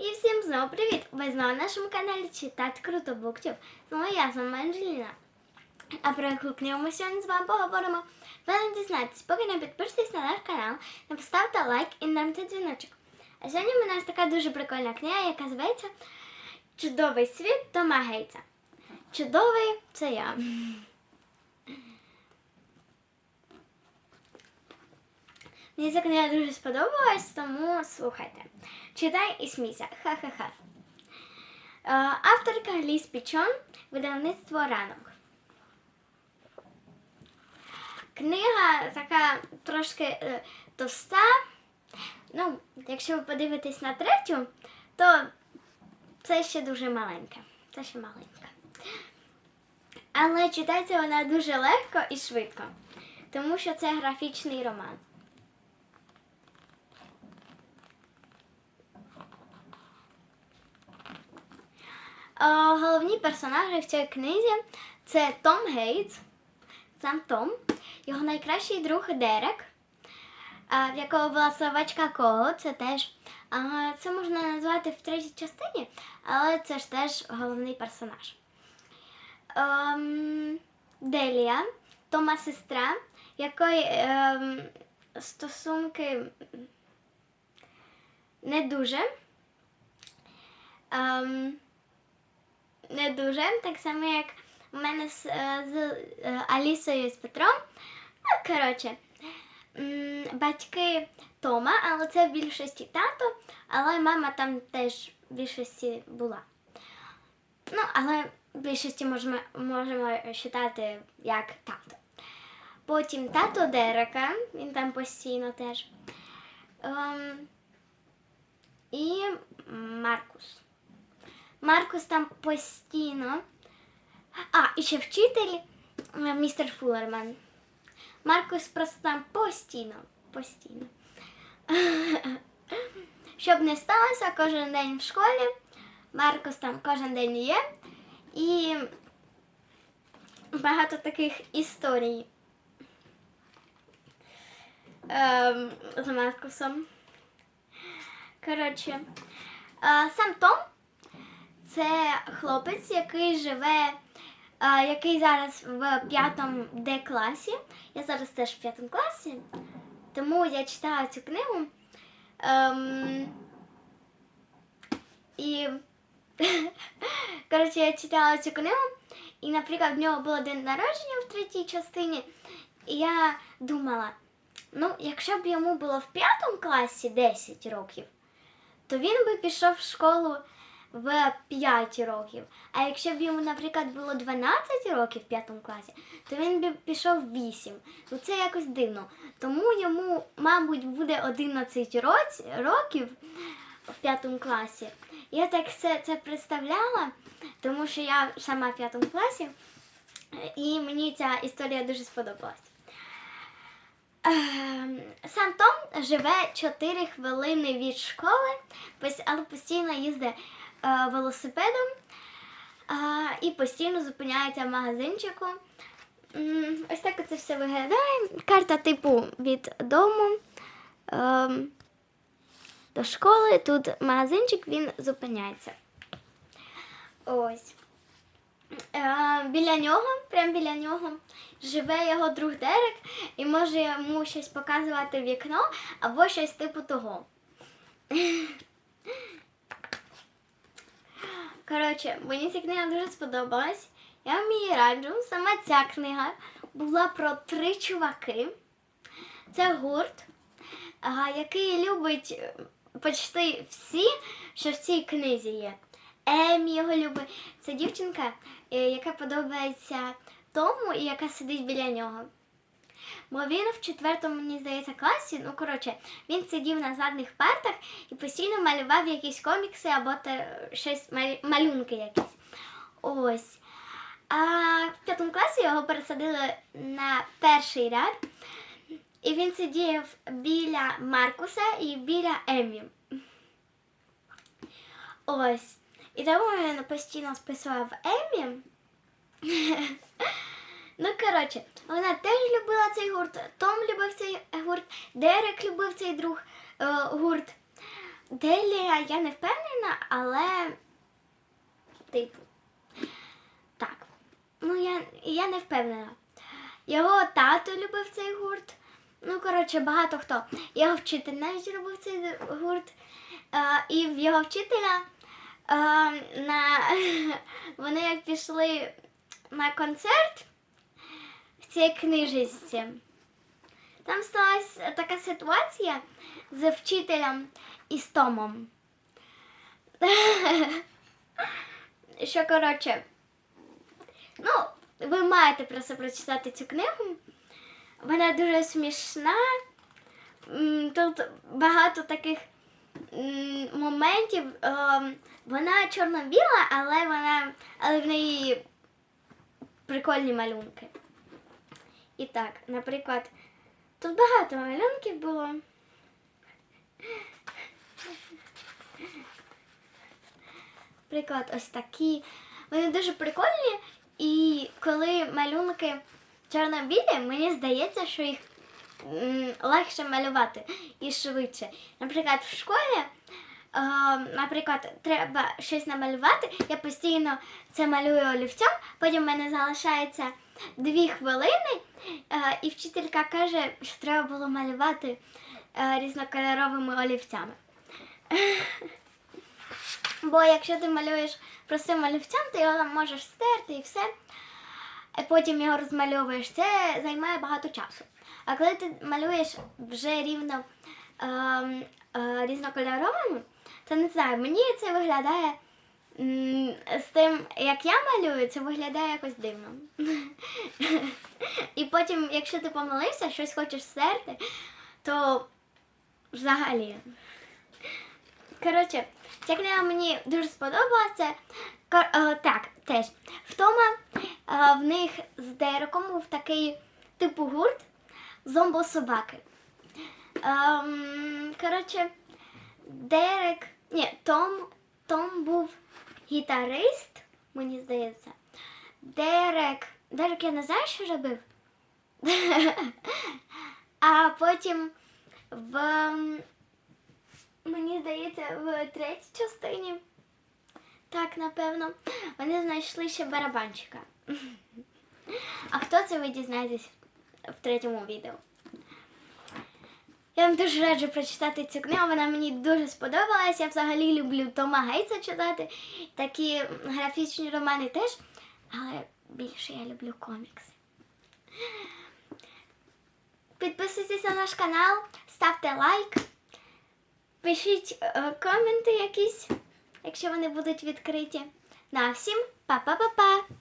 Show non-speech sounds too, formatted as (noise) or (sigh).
І всім знову привіт! Ви знову на нашому каналі Читати Круто Буктюб. Знову я з вами Анжеліна. А про яку книгу ми сьогодні з вами поговоримо. Ви не дізнаєтесь, поки не підпишитесь на наш канал, не поставте лайк і намте дзвіночок. А сьогодні в нас така дуже прикольна книга, яка зветься Чудовий світ Тома Гейтса. Чудовий це я. Мені ця книга дуже сподобалась, тому слухайте. Читай і смійся. Ха-ха-ха. Е, Авторка Ліс Пічон, видавництво ранок. Книга така трошки е, товста. Ну, якщо ви подивитесь на третю, то це ще дуже маленька. Це ще маленька. Але читається вона дуже легко і швидко, тому що це графічний роман. Головні персонажі в цій книзі це Том Гейтс, сам Том, його найкращий друг Дерек, е, в якого була собачка Коло, це теж е, це можна назвати в третій частині, але це ж теж головний персонаж. Ем, Делія, Тома сестра, якої ем, стосунки не дуже. Не дуже, так само, як у мене з, е, з е, Алісою і з Петром. Ну, коротше, батьки Тома, але це в більшості тато, але мама там теж в більшості була. Ну, але в більшості можемо, можемо вважати як тато. Потім тато Дерека, він там постійно теж. Ем, і Маркус. Маркус там постійно. А, і ще вчитель містер Фулерман. Маркус просто там постійно. Постійно. (laughs) Щоб не сталося кожен день в школі. Маркус там кожен день є. І багато таких історій ем, з Маркусом. Коротше, е, сам Том це хлопець, який живе, е, який зараз в п'ятому Д класі. Я зараз теж в п'ятому класі, тому я читала цю книгу. Ем, і (laughs) коротше, я читала цю книгу, і, наприклад, в нього було день народження в третій частині. І я думала, ну, якщо б йому було в п'ятому класі 10 років, то він би пішов в школу в 5 років. А якщо б йому, наприклад, було 12 років в 5 класі, то він би пішов в 8. Ну це якось дивно. Тому йому, мабуть, буде 11 роць- років в 5 класі. Я так все це представляла, тому що я сама в 5 класі, і мені ця історія дуже сподобалась. Ем, Сам Том живе 4 хвилини від школи, але постійно їздить велосипедом е, і постійно зупиняється в магазинчику. Ось так це все виглядає. Карта типу від дому ем, до школи. Тут магазинчик, він зупиняється. Ось. Е, біля нього, прямо біля нього, живе його друг Дерек і може йому щось показувати в вікно або щось типу того. Коротше, мені ця книга дуже сподобалась. Я вам її раджу. Сама ця книга була про три чуваки. Це гурт, який любить е, почти всі, що в цій книзі є. Емі його любить. Це дівчинка, е, яка подобається тому і яка сидить біля нього. Бо він в четвертому, мені здається, класі, ну коротше, він сидів на задніх партах і постійно малював якісь комікси або те, щось малюнки якісь. Ось. А в п'ятому класі його пересадили на перший ряд, і він сидів біля Маркуса і біля Емі. Ось. І тому він постійно списував Емі. (laughs) Ну, коротше, вона теж любила цей гурт, Том любив цей гурт, Дерек любив цей друг е, гурт. Делія я не впевнена, але типу. Так. Ну, я, я не впевнена. Його тато любив цей гурт. Ну, коротше, багато хто. Його вчитель навіть любив цей гурт. Е, і в його вчителя е, на... (laughs) вони як пішли на концерт цій книжечці. Там сталася така ситуація з вчителем і з Томом. (laughs) Що, коротше, ну, ви маєте просто прочитати цю книгу. Вона дуже смішна. Тут багато таких моментів. Ем, Вона чорно-біла, але вона але в неї прикольні малюнки. І так, наприклад, тут багато малюнків було. Приклад, ось такі. Вони дуже прикольні, і коли малюнки чорно-білі, мені здається, що їх легше малювати і швидше. Наприклад, в школі, наприклад, треба щось намалювати, я постійно це малюю олівцем, потім в мене залишається дві хвилини, е, і вчителька каже, що треба було малювати е, різнокольоровими олівцями. Бо якщо ти малюєш простим олівцем, ти його можеш стерти і все. А потім його розмальовуєш, це займає багато часу. А коли ти малюєш вже рівно ем, е, різнокольоровими, то не знаю, мені це виглядає з тим, як я малюю, це виглядає якось дивно. І потім, якщо ти помилився, щось хочеш стерти, то взагалі. Коротше, ця книга мені дуже сподобалася. Кор- е, так, теж. Втома е, в них з Дереком був такий типу гурт зомбособаки. Ем, коротше, Дерек. Ні, Том, Том був гітарист, мені здається. Дерек. Дерек я не знаю, що робив. (laughs) а потім в. Мені здається, в третій частині. Так, напевно, вони знайшли ще барабанчика. (laughs) А хто це ви дізнаєтесь в третьому відео? Я вам дуже раджу прочитати цю книгу, вона мені дуже сподобалась. Я взагалі люблю Тома Гейтса читати. Такі графічні романи теж. Але більше я люблю комікси. Підписуйтесь на наш канал, ставте лайк. Пишіть е, коменти якісь, якщо вони будуть відкриті. На всім па-па-па-па!